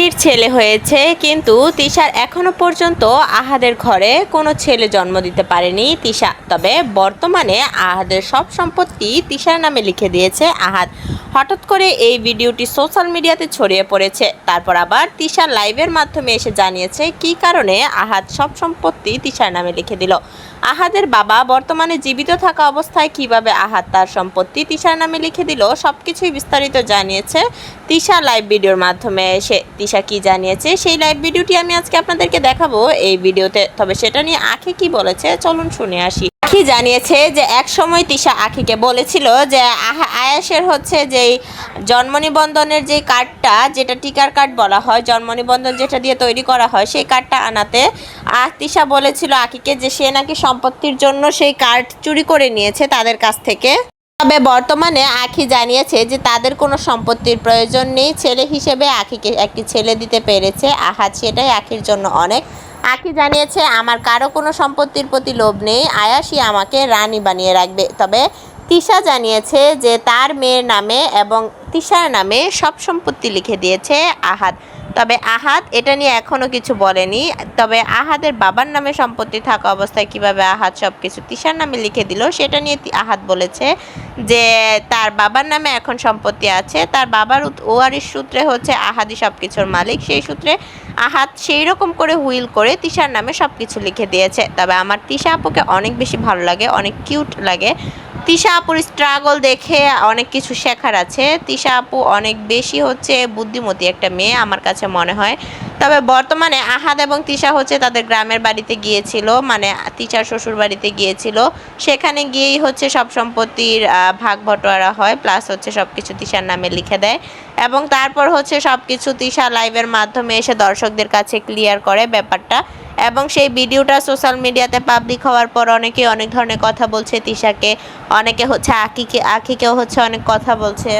আখির ছেলে হয়েছে, কিন্তু তিশার এখনও পর্যন্ত আহাদের ঘরে কোনো ছেলে জন্ম দিতে পারেনি তিশা। তবে বর্তমানে আহাদের সব সম্পত্তি তিশার নামে লিখে দিয়েছে আহাদ। হঠাৎ করে এই ভিডিওটি সোশ্যাল মিডিয়াতে ছড়িয়ে পড়েছে। তারপর আবার তিশা লাইভের মাধ্যমে এসে জানিয়েছে কী কারণে আহাদ সব সম্পত্তি তিশার নামে লিখে দিল। আহাদের বাবা বর্তমানে জীবিত থাকা অবস্থায় কীভাবে আহাদ তার সম্পত্তি তিশার নামে লিখে দিল, সবকিছুই বিস্তারিত জানিয়েছে তিশা লাইভ ভিডিওর মাধ্যমে এসে। তিশা কি জানিয়েছে, সেই লাইভ ভিডিওটি আমি আজকে আপনাদেরকে দেখাবো। এই ভিডিওতে তবে সেটা নিয়ে আখি কি বলেছে, চলুন শুনে আসি। আখি জানিয়েছে যে এক সময় তিশা আখিকে বলেছিল যে, আহা- আয়াসের হচ্ছে যেই জন্ম নিবন্ধনের যে কার্ডটা যেটা টিকার কার্ড বলা হয়, জন্ম নিবন্ধন যেটা দিয়ে তৈরি করা হয়, সেই কার্ডটা আনাতে আর তিশা বলেছিল আখিকে যে, সে নাকি সম্পত্তির জন্য সেই কার্ড চুরি করে নিয়েছে তাদের কাছ থেকে। তবে বর্তমানে আখি জানিয়েছে যে তাদের কোনো সম্পত্তির প্রয়োজন নেই। ছেলে হিসেবে আখিকে একটি ছেলে দিতে পেরেছে। আহাত, সেটাই আখির জন্য অনেক। আখি জানিয়েছে, আমার কারও কোনো সম্পত্তির প্রতি লোভ নেই। আয়াসই আমাকে রানী বানিয়ে রাখবে। তবে তিশা জানিয়েছে যে তার মেয়ের নামে এবং তিশার নামে সব সম্পত্তি লিখে দিয়েছে আহাদ। তবে আহাদ এটা নিয়ে এখনও কিছু বলেনি। তবে আহাদের বাবার নামে সম্পত্তি থাকা অবস্থায় কীভাবে আহাদ সব কিছু তিশার নামে লিখে দিল, সেটা নিয়ে আহাদ বলেছে যে তার বাবার নামে এখন সম্পত্তি আছে, তার বাবার ওয়ারিশ সূত্রে হচ্ছে আহাদি সব কিছুর মালিক। সেই সূত্রে আহাদ সেই রকম করে হুইল করে তিশার নামে সব কিছু লিখে দিয়েছে। তবে আমার তিশা আপুকে অনেক বেশি ভালো লাগে, অনেক কিউট লাগে। তিশা আপুর স্ট্রাগল দেখে অনেক কিছু শেখার আছে। তিশা আপু অনেক বেশি হচ্ছে বুদ্ধিমতী একটা মেয়ে, আমার কাছে মনে হয়। তবে বর্তমানে আহাদ এবং তিশা হচ্ছে তাদের গ্রামের বাড়িতে গিয়েছিল মানে তিশার শ্বশুর বাড়িতে গিয়েছিল। সেখানে গিয়েই হচ্ছে সব সম্পত্তির ভাগ বটোয়ারা হয় প্লাস হচ্ছে সব কিছু তিশার নামে লিখে দেয়। এবং তারপর হচ্ছে সব কিছু তিশা লাইভের মাধ্যমে এসে দর্শকদের কাছে ক্লিয়ার করে ব্যাপারটা। এবং সেই ভিডিওটা সোশ্যাল মিডিয়াতে পাবলিক হওয়ার পর অনেকে অনেক ধরনের কথা বলছে তিশাকে, অনেকে হচ্ছে আকিকে, আকিকেও হচ্ছে অনেক কথা বলছে।